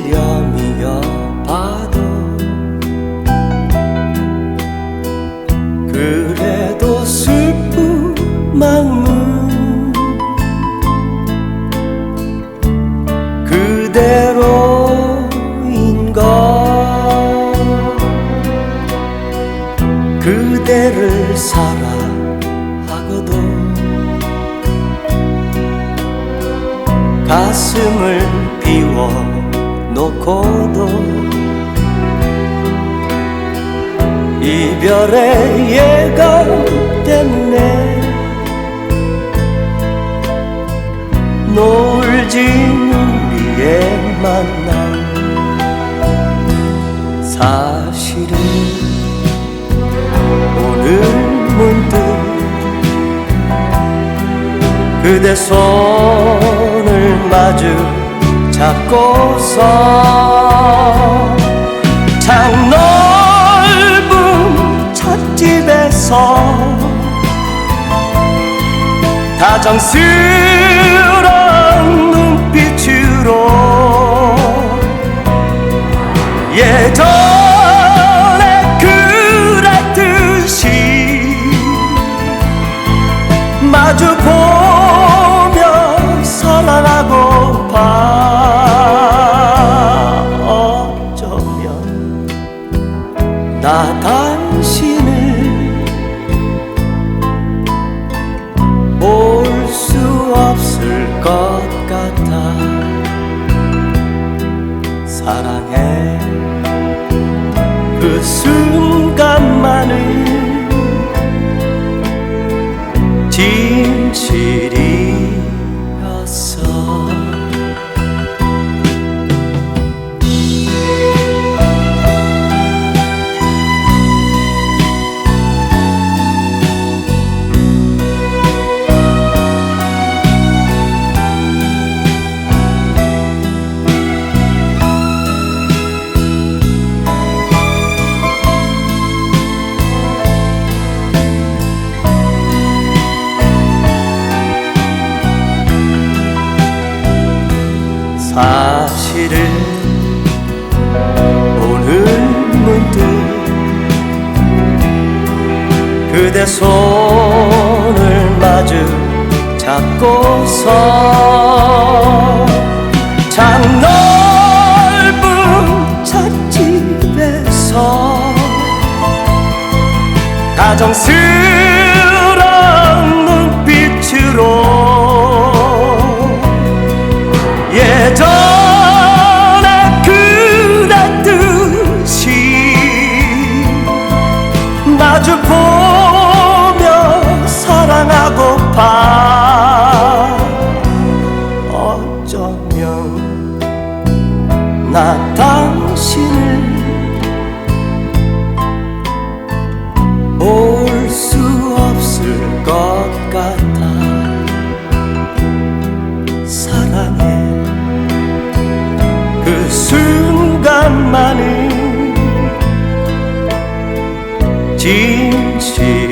들려미 여봐도 그래도 슬픈 마음, 그대로인 것. 그대를 사랑하고도 가슴을 비워 놓고도 이별의 예감 때문에 노을진 우리의 만남. 사실은 오늘 문득 그대 손을 마주 잡고서 창 넓은 찻집에서 다정스런 눈빛으로 예전에 그랬듯이 마주 보 나 당신을 볼 수 없을 것 같아. 사랑해. 그 순간 사실은 오늘 문득 그대 손을 마주 잡고서 창 넓은 찻집에서 다정스 惊喜。